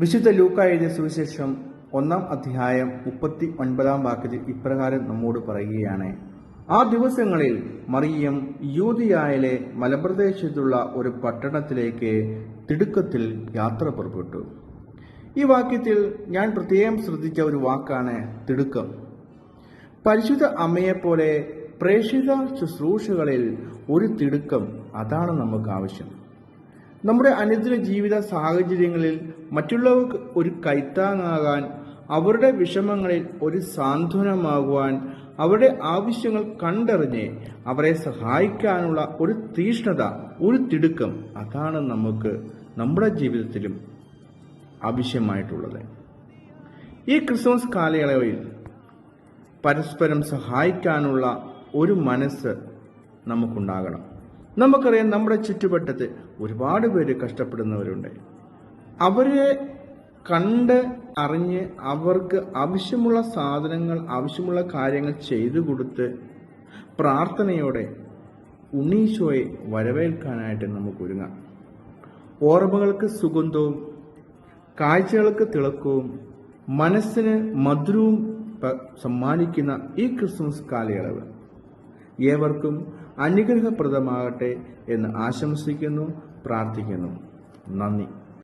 വിശുദ്ധ ലൂക്ക എഴുതിയ സുവിശേഷം ഒന്നാം അധ്യായം മുപ്പത്തി ഒൻപതാം വാക്യത്തിൽ ഇപ്രകാരം നമ്മോട് പറയുകയാണ്. ആ ദിവസങ്ങളിൽ മറിയം യൂതിയായിലെ മലപ്രദേശത്തുള്ള ഒരു പട്ടണത്തിലേക്ക് തിടുക്കത്തിൽ യാത്ര പുറപ്പെട്ടു. ഈ വാക്യത്തിൽ ഞാൻ പ്രത്യേകം ശ്രദ്ധിച്ച ഒരു വാക്കാണ് തിടുക്കം. പരിശുദ്ധ അമ്മയെപ്പോലെ പ്രേക്ഷിത ശുശ്രൂഷകളിൽ ഒരു തിടുക്കം അതാണ് നമുക്ക് ആവശ്യം. നമ്മുടെ അനുദിന ജീവിത സാഹചര്യങ്ങളിൽ മറ്റുള്ളവർക്ക് ഒരു കൈത്താങ്ങാകാൻ അവരുടെ വിഷമങ്ങളിൽ ഒരു സാന്ത്വനമാകുവാൻ അവരുടെ ആവശ്യങ്ങൾ കണ്ടറിഞ്ഞ് അവരെ സഹായിക്കാനുള്ള ഒരു തീഷ്ണത ഒരു തിടുക്കം അതാണ് നമുക്ക് നമ്മുടെ ജീവിതത്തിലും ആവശ്യമായിട്ടുള്ളത്. ഈ ക്രിസ്മസ് കാലയളവിൽ പരസ്പരം സഹായിക്കാനുള്ള ഒരു മനസ്സ് നമുക്കുണ്ടാകണം. നമുക്കറിയാം നമ്മുടെ ചുറ്റുവട്ടത്ത് ഒരുപാട് പേര് കഷ്ടപ്പെടുന്നവരുണ്ട്. അവരെ കണ്ട് അറിഞ്ഞ് അവർക്ക് ആവശ്യമുള്ള സാധനങ്ങൾ ആവശ്യമുള്ള കാര്യങ്ങൾ ചെയ്തു കൊടുത്ത് പ്രാർത്ഥനയോടെ ഉണ്ണീശോയെ വരവേൽക്കാനായിട്ട് നമുക്ക് ഒരുങ്ങാം. ഓർമ്മകൾക്ക് സുഗന്ധവും കാഴ്ചകൾക്ക് തിളക്കവും മനസ്സിന് മധുരവും സമ്മാനിക്കുന്ന ഈ ക്രിസ്മസ് കാലയളവ്. ഏവർക്കും അനുഗ്രഹപ്രദമാകട്ടെ എന്ന് ആശംസിക്കുന്നു പ്രാർത്ഥിക്കുന്നു. നന്ദി.